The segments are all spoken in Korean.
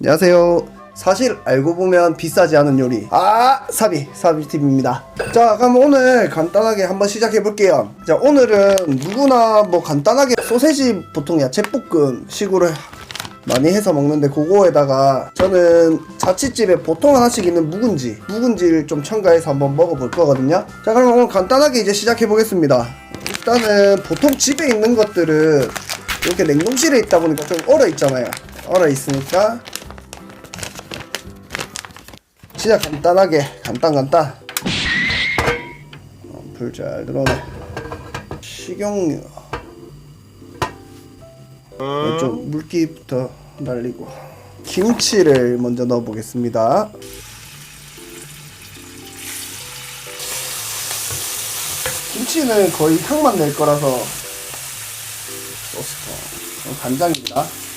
안녕하세요. 사실 알고 보면 비싸지 않은 요리. 아 사비 사비팁입니다. 자 그럼 오늘 간단하게 한번 시작해 볼게요. 자 오늘은 누구나 뭐 간단하게 소세지 보통 야채볶음 식으로 많이 해서 먹는데 그거에다가 저는 자취집에 보통 하나씩 있는 묵은지 묵은지를 좀 첨가해서 한번 먹어볼 거거든요. 자 그럼 오늘 간단하게 이제 시작해 보겠습니다. 일단은 보통 집에 있는 것들은 이렇게 냉동실에 있다 보니까 좀 얼어 있잖아요. 얼어 있으니까 진짜 간단하게. 간단 간단. 어, 불잘 들어오네. 식용유 어, 좀 물기부터 날리고 김치를 먼저 넣어 보겠습니다. 김치는 거의 향만 낼 거라서 소스터 어, 간장입니다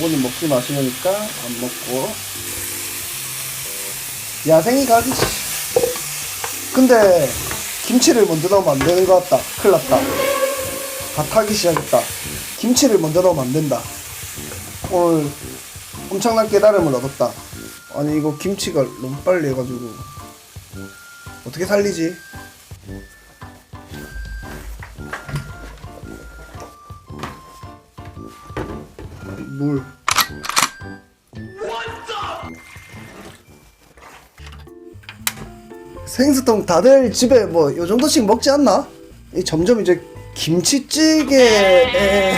요거는 먹지 마시니까 안 먹고. 야생이 가지 근데 김치를 먼저 넣으면 안 되는 것 같다. 큰일 났다. 다 타기 시작했다. 김치를 먼저 넣으면 안 된다. 오늘 엄청난 깨달음을 얻었다. 아니 이거 김치가 너무 빨리 해가지고 어떻게 살리지? 물. 생수통 다들 집에 뭐 요 정도씩 먹지 않나? 이 점점 이제 김치찌개에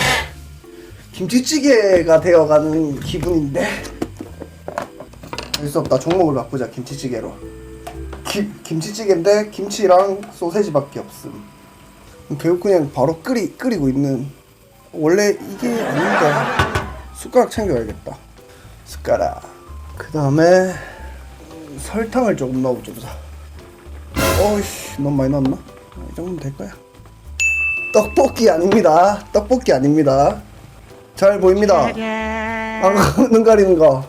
김치찌개가 되어가는 기분인데. 알수 없다. 종목을 바꾸자 김치찌개로. 김, 김치찌개인데 김치랑 소세지밖에 없음. 결국 그냥 바로 끓이, 끓이고 있는. 원래 이게 아닌데 숟가락 챙겨야겠다 숟가락 그 다음에 설탕을 조금 넣어보자 어이씨 너무 많이 넣었나? 이 정도면 될 거야 떡볶이 아닙니다 떡볶이 아닙니다 잘 보입니다 안 눈 가리는 거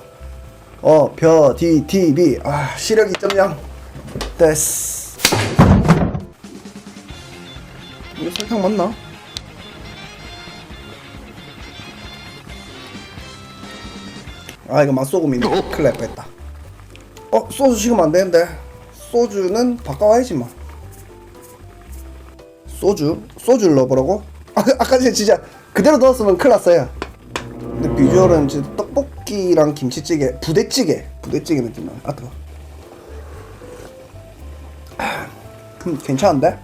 어, 벼, 디, 티, 비. 아, 시력 2.0. 됐어. 이거 설탕 맞나? 아, 이거 맛소금이네. 큰일 날 뻔했다. 어, 소주 식으면 안 되는데. 소주는 바꿔와야지, 뭐. 소주? 소주를 넣어보라고? 아, 아까 전에 진짜 그대로 넣었으면 큰일 났어요. 근데 비주얼은 진짜 떡볶이랑 김치찌개, 부대찌개, 부대찌개 느낌 나네. 아 뜨거. 음, 괜찮은데?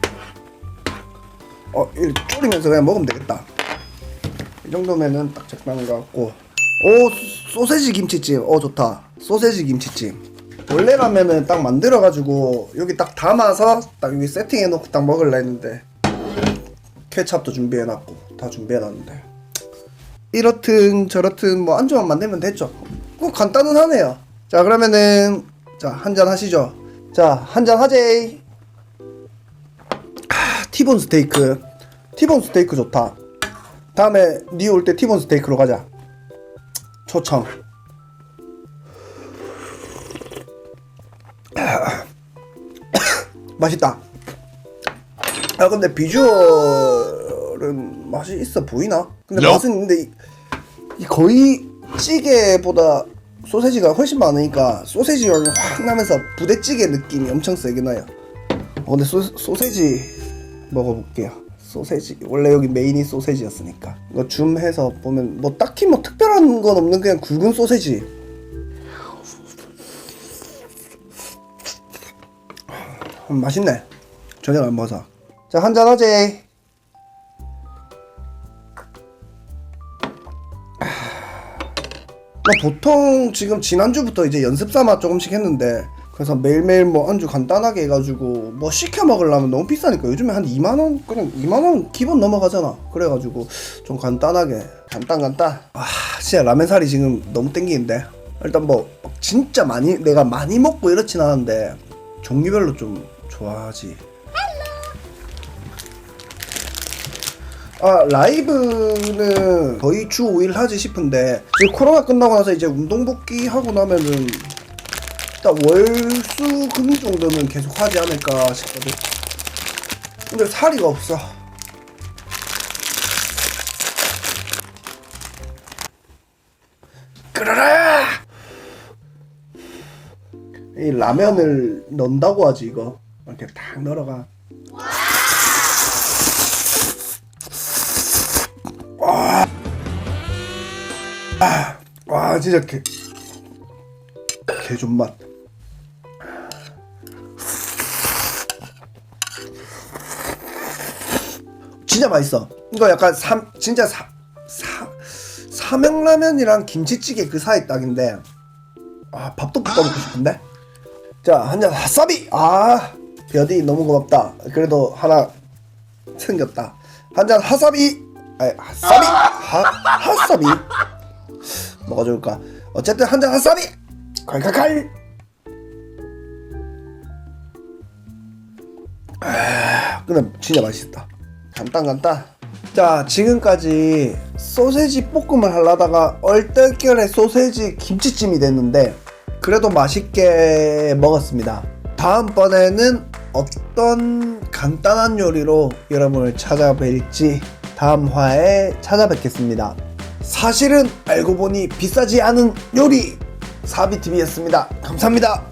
어, 이렇게 졸이면서 그냥 먹으면 되겠다. 이 정도면은 딱 적당한 것 같고. 오, 소세지 김치찜. 어, 좋다. 소세지 김치찜. 원래라면은 딱 만들어가지고 여기 딱 담아서 딱 여기 세팅해놓고 딱 먹을라 했는데 케찹도 준비해놨고 다 준비해놨는데 이렇든 저렇든 뭐 안주만 만들면 됐죠. 그 간단은 하네요. 자 그러면은 자 한잔 하시죠. 자 한잔 하재. 하, 티본 스테이크. 티본 스테이크 좋다. 다음에 니 올 때 티본 스테이크로 가자. 초청. 맛있다. 아 근데 비주얼은 맛이 있어 보이나? 근데 No. 맛은 있는데 이, 이 거의 찌개보다 소세지가 훨씬 많으니까 소세지 향이 확 나면서 부대찌개 느낌이 엄청 세게 나요. 어, 근데 소, 소세지 먹어볼게요. 소세지 원래 여기 메인이 소세지였으니까 이거 줌해서 보면 뭐 딱히 뭐 특별한 건 없는 그냥 굵은 소세지. 음, 맛있네. 저녁 안 먹어서. 자, 한잔. 나 보통 지금 지난주부터 이제 연습 삼아 조금씩 했는데 그래서 매일매일 뭐 안주 간단하게 해가지고 뭐 시켜 먹으려면 너무 비싸니까 요즘에 한 2만원 그냥 2만원 기본 넘어가잖아. 그래가지고 좀 간단하게 간단 간단. 아 진짜 라면 살이 지금 너무 땡기는데. 일단 뭐 진짜 많이 내가 많이 먹고 이렇진 않은데 종류별로 좀 좋아하지. 아 라이브는 거의 주 5일 하지 싶은데 이제 코로나 끝나고 나서 이제 운동 복귀 하고 나면은 일단 월수 금 정도는 계속 하지 않을까 싶거든 근데 사리가 없어. 끓어라! 이 라면을 넣는다고 하지 이거 이렇게 탁 널어가. 와, 와 진짜 개, 개존맛. 진짜 맛있어. 이거 약간 삼 진짜 사, 사 삼양라면이랑 김치찌개 그 사이 딱인데 아 밥도 볶아 먹고 싶은데. 자 한잔 핫사비. 아 벼디 너무 고맙다. 그래도 하나 생겼다. 한잔 핫사비. 아 핫사비. 하 핫사비. 뭐가 좋을까? 어쨌든 한잔 핫사비. 칼칼칼. 아, 근데 진짜 맛있다. 간단 간단. 자 지금까지 소세지 볶음을 하려다가 얼떨결에 소세지 김치찜이 됐는데 그래도 맛있게 먹었습니다. 다음번에는 어떤 간단한 요리로 여러분을 찾아뵐지 다음 화에 찾아뵙겠습니다. 사실은 알고 보니 비싸지 않은 요리 사비TV였습니다. 감사합니다.